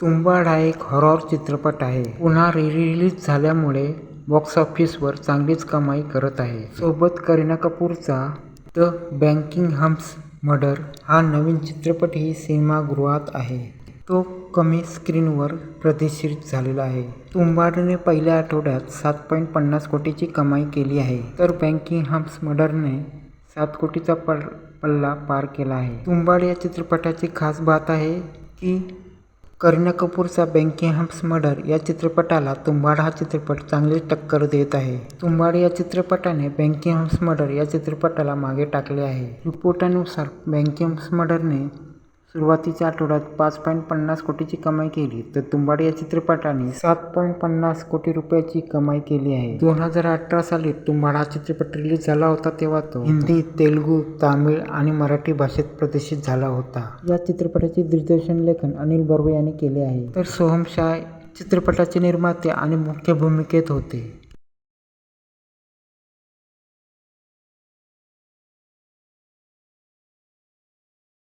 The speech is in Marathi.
तुंबाड हा एक हॉरर चित्रपट आहे. पुन्हा रिलीज झाल्यामुळे बॉक्स ऑफिसवर चांगलीच कमाई करत आहे. सोबत करीना कपूरचा द बँकिंग हम्स मर्डर हा नवीन चित्रपटही सिनेमागृहात आहे. तो कमी स्क्रीनवर प्रदर्शित झालेला आहे. तुंबाडने पहिल्या आठवड्यात सात पॉईंट पन्नास कोटीची कमाई केली आहे. तर बँकिंग हम्स मर्डरने सात कोटीचा पल पल्ला पार केला आहे. तुंबाड या चित्रपटाची खास बात आहे की करीना कपूरचा बँकिंग हम्स मर्डर या चित्रपटाला तुंबाड हा चित्रपट चांगली टक्कर देत आहे. तुंबाड या चित्रपटाने बँकिंग हम्स मर्डर या चित्रपटाला मागे टाकले आहे. रिपोर्टानुसार बँकिंग हम्स मर्डरने सुरुवातीच्या आठवड्यात पाच पॉईंट पन्नास कोटीची कमाई केली. तर तुंबाड या चित्रपटाने सात पॉईंट पन्नास कोटी रुपयाची कमाई केली आहे. दोन हजार अठरा साली तुंबाड हा चित्रपट रिलीज झाला होता तेव्हा तो हिंदी तेलुगू तामिळ आणि मराठी भाषेत प्रदर्शित झाला होता. या चित्रपटाचे दिग्दर्शन लेखन अनिल बर्वे यांनी केले आहे. तर सोहम शाह चित्रपटाचे निर्माते आणि मुख्य भूमिकेत होते.